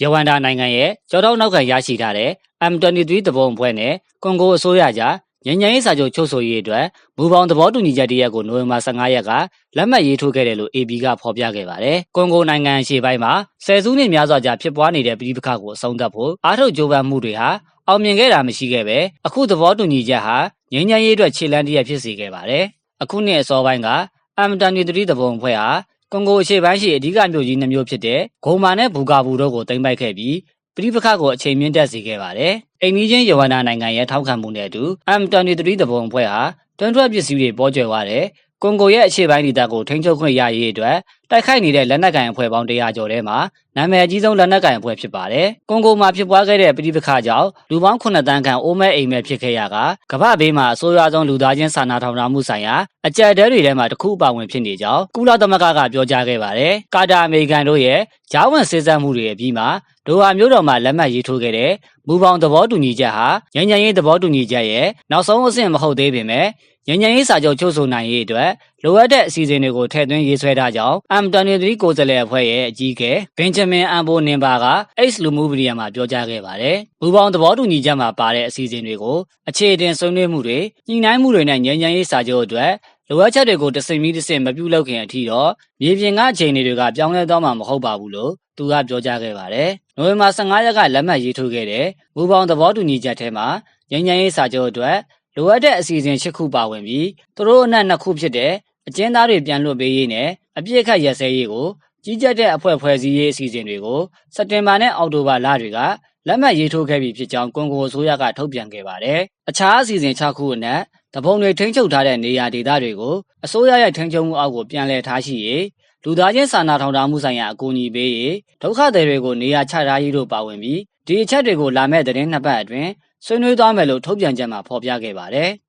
ရဝန္ဒာနိုင်ငံရဲ့ကြောတော့နောက်ကရရှိထားတဲ့ M23 သဘောအဖွဲ့နဲ့ကွန်ဂိုအစိုးရကြားငြိမ်းချမ်းရေးစာချုပ်ချုပ်ဆိုရေးအတွက်မူပေါင်းသဘောတူညီချက်တရက်ကိုနိုဝင်ဘာ15ရက်ကလက်မှတ်ရေးထိုးခဲ့တယ်လို့ AB ကဖော်ပြခဲ့ပါတယ်။ကွန်ဂိုနိုင်ငံရှေ့ပိုင်းမှာဆယ်စုနှစ်များစွာကြာဖြစ်ပွားနေတဲ့ပြည်ပခါကိုအဆုံးသတ်ဖို့အားထုတ်ကြိုးပမ်းမှုတွေဟာအောင်မြင်ခဲ့တာမရှိခဲ့ပဲအခုသဘောတူညီချက်ဟာငြိမ်းချမ်းရေးအတွက်ခြေလှမ်းတရက်ဖြစ်စေခဲ့ပါတယ်။အခုနှစ်အစောပိုင်းက M23 သဘောအဖွဲ့ဟာ ကွန်ဂိုအရှေ့ပိုင်းရှိအဓိကမြို့ကြီးနှမျိုးဖြစ်တဲ့ဂိုမာနဲ့ဘူကာဘူတို့ကိုတင်ပိုက်ခဲ့ပြီးပြည်ပခါကိုအချိန်မြင့်တက်စေခဲ့ပါတယ်။အိမ်နီးချင်းယဝန္တာနိုင်ငံရဲ့ထောက်ခံမှုနဲ့အတူ M23 သဘောအဖွဲ့ဟာတွန်းထွက်ပစ္စည်းတွေပေါ်ကျော်သွားတဲ့ ကွန်ဂိုရဲ့အခြေပိုင်းဒေသကိုထိန်းချုပ်ခွင့်ရရေးအတွက်တိုက်ခိုက်နေတဲ့လက်နက်ကိုင်အဖွဲ့ပေါင်း100ကျော်ထဲမှာနာမည်အကြီးဆုံးလက်နက်ကိုင်အဖွဲ့ဖြစ်ပါတယ်။ကွန်ဂိုမှာဖြစ်ပွားခဲ့တဲ့ပြည်ပခါကြောင့်လူပေါင်း9တန်းခန့်အိုးမဲအိမ်မဲဖြစ်ခဲ့ရကကမ္ဘာဘေးမှာအဆိုးရွားဆုံးလူသားချင်းစာနာထောက်ထားမှုဆိုင်ရာအကြက်တဲတွေထဲမှာတစ်ခုအပါဝင်ဖြစ်နေကြောင်းကုလသမဂ္ဂကပြောကြားခဲ့ပါတယ်။ကာတာအမေရိကန်တို့ရဲ့ဂျားဝင်စစ်စပ်မှုတွေအပြီးမှာဒိုဟာမြို့တော်မှာလက်မှတ်ရေးထိုးခဲ့တဲ့မူပေါင်းသဘောတူညီချက်ဟာညဉ့်ညံရေးသဘောတူညီချက်ရဲ့နောက်ဆုံးအဆင့်မဟုတ်သေးပေမဲ့ ညဉ့်ညံရေးစာချုပ်ချုပ်ဆိုနိုင်ရေးအတွက်လိုအပ်တဲ့အစီအစဉ်တွေကိုထည့်သွင်းရေးဆွဲထားကြောင်း M23 ကိုယ်စားလှယ်အဖွဲ့ရဲ့အကြီးအကဲဘင်ဂျမင်အန်ဘိုနင်ဘာက X လူမှုဗီဒီယံမှာပြောကြားခဲ့ပါတယ်။မူပေါင်းသဘောတူညီချက်မှာပါတဲ့အစီအစဉ်တွေကိုအခြေအတင်ဆွေးနွေးမှုတွေညှိနှိုင်းမှုတွေနဲ့ညဉ့်ညံရေးစာချုပ်အတွက်လိုအပ်ချက်တွေကိုတစိမ့်ပြီးတစိမ့်မပြုတ်လောက်ခင်အထိတော့မြေပြင်ကအခြေအနေတွေကပြောင်းလဲသွားမှာမဟုတ်ပါဘူးလို့သူကပြောကြားခဲ့ပါတယ်။နိုဝင်ဘာ15ရက်ကလက်မှတ်ရေးထိုးခဲ့တဲ့မူပေါင်းသဘောတူညီချက်ထဲမှာငញ្ញရေးစာချုပ်အတွက် လိုအပ်တဲ့အစီအစဉ်၈ခုပါဝင်ပြီးသူတို့အနက်နှစ်ခုဖြစ်တဲ့အကျဉ်းသားတွေပြန်လွှတ်ပေးရေးနဲ့အပြစ်အခတ်ရက်စဲရေးကိုကြီးကြပ်တဲ့အဖွဲ့ဖွဲ့စည်းရေးအစီအစဉ်တွေကိုစက်တင်ဘာနဲ့အောက်တိုဘာလတွေကလက်မှတ်ရေးထိုးခဲ့ပြီဖြစ်ကြောင်းကွန်ဂိုအစိုးရကထုတ်ပြန်ခဲ့ပါတယ်။အခြားအစီအစဉ်6ခုအနက်တပုံတွေထိန်းချုပ်ထားတဲ့နေရာဒေသတွေကိုအစိုးရရဲ့ထိန်းချုပ်မှုအောက်ကိုပြန်လည်ထားရှိရေးလူသားချင်းစာနာထောက်ထားမှုဆိုင်ရာအကူအညီပေးရေးဒုက္ခသည်တွေကိုနေရာချထားရေးတို့ပါဝင်ပြီးဒီအချက်တွေကိုလာမယ့်သတင်းနှစ်ပတ်အတွင်း ဆွေးနွေးသွားမယ်လို့ထုတ်ပြန်ချက်မှာဖော်ပြခဲ့ပါတယ်။